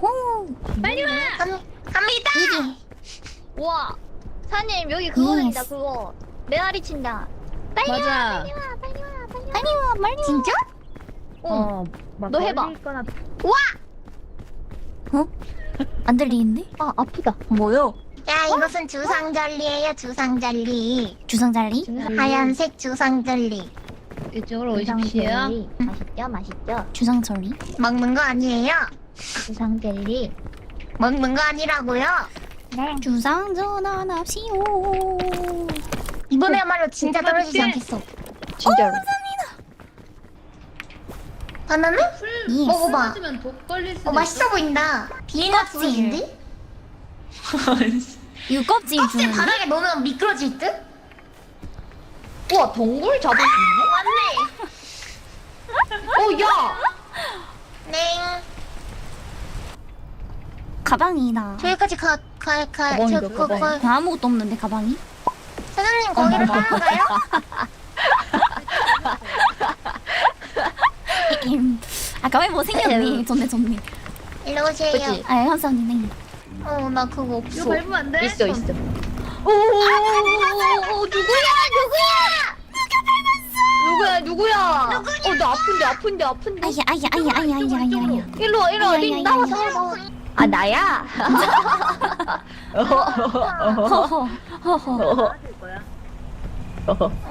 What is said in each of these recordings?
호. 빨리 와. 감, 갑니다. 와 사님 여기 그거는다 예스. 그거 메아리 친다. 빨리 와 맞아. 빨리 와 빨리 와 빨리 와. 빨리 와 빨리. 진짜? 어. 막 너 해봐. 멀리 있거나 어? 안 들리는데? 아 아프다. 뭐요? 야, 이것은 주상절리예요, 주상절리. 주상잘리? 하얀색 주상절리. 이쪽으로 오십시오. 맛있죠 맛있죠. 주상절리? 먹는 거 아니에요? 주상 젤리. 먹는 거 아니라고요? 네. 주상 전환합시오. 이번에야말로 진짜 떨어지지 않겠어. 진짜로. 바나나? 예스. 먹어봐. 맞으면 독 걸릴 수도 어, 맛있어 보인다. 비엔나 껍질. 껍질 껍질 주는. 바닥에 넣으면 미끄러질 듯? 우와 동굴 잡을 수 있네? 오 야. 네. 가방이다. 저기까지 가, 가, 가. 가방이다, 저, 그, 가방. 그, 아무것도 없는데 가방이? 사장님 거기를 따라가요? 음. 아 가방이 뭐 생겼네. 좋네 좋네. 일로 오세요. 그치? 아 감사합니다. 어, 나 그거 없어. 이거 밟으면 안 돼? 있어 있어. 오오오오 누구야 누구야? 누구야 아픈데 아픈데 아픈데. 아야 아야 아야 아야 아야 아야 아야. 일로 와 일로 와 나와. 나와 나와. 아 나야? 허허 허허.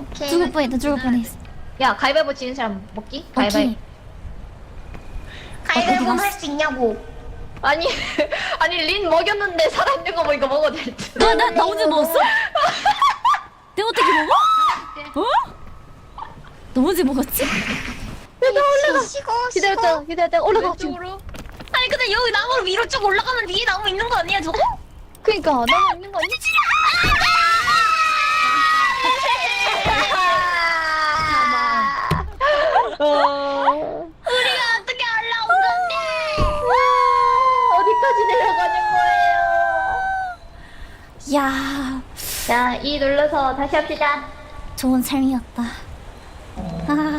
오케이. 죽을 뻔했다 죽을 뻔했어. 야 가위바위보 지는 사람 먹기? 가위바위보. 오케이. 가위바위보 어디 할수 있냐고. 아니 아니 린 먹였는데 살아있는 거 보니까 먹어도 될 듯. 너나 나 언제 먹었어? 내가 어떻게 먹어? 어? 너 언제 먹었지? 올라가. 쉬고, 기다렸다 기다렸다 올라가 지금. 왼쪽으로. 아니 근데 여기 나무 위로 쭉 올라가면 위에 나무 있는 거 아니야 저거? 그니까 너무 있는 거 아니지? 어... 우리가 어떻게 올라온 건데? 어디까지 내려가는 거예요? 야 자, 이 눌러서 다시 합시다. 좋은 삶이었다. 아